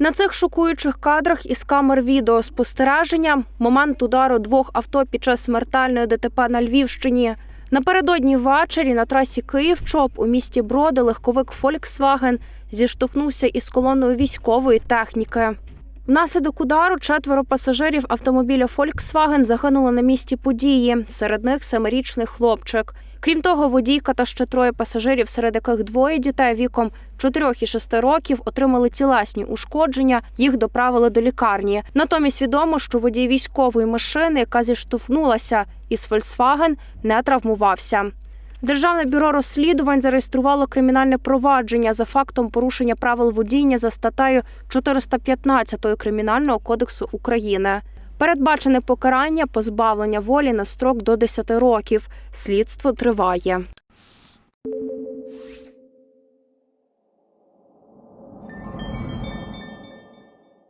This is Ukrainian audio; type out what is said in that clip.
На цих шокуючих кадрах із камер відеоспостереження момент удару двох авто під час смертельної ДТП на Львівщині. Напередодні ввечері на трасі Київ-Чоп у місті Броди легковик Volkswagen зіштовхнувся із колоною військової техніки. Внаслідок удару четверо пасажирів автомобіля Volkswagen загинули на місці події. Серед них семирічний хлопчик. Крім того, водійка та ще троє пасажирів, серед яких двоє дітей віком 4 і 6 років, отримали тілесні ушкодження. Їх доправили до лікарні. Натомість відомо, що водій військової машини, яка зіштовхнулася із Volkswagen, не травмувався. Державне бюро розслідувань зареєструвало кримінальне провадження за фактом порушення правил водіння за статтею 415 Кримінального кодексу України. Передбачене покарання позбавлення волі на строк до 10 років. Слідство триває.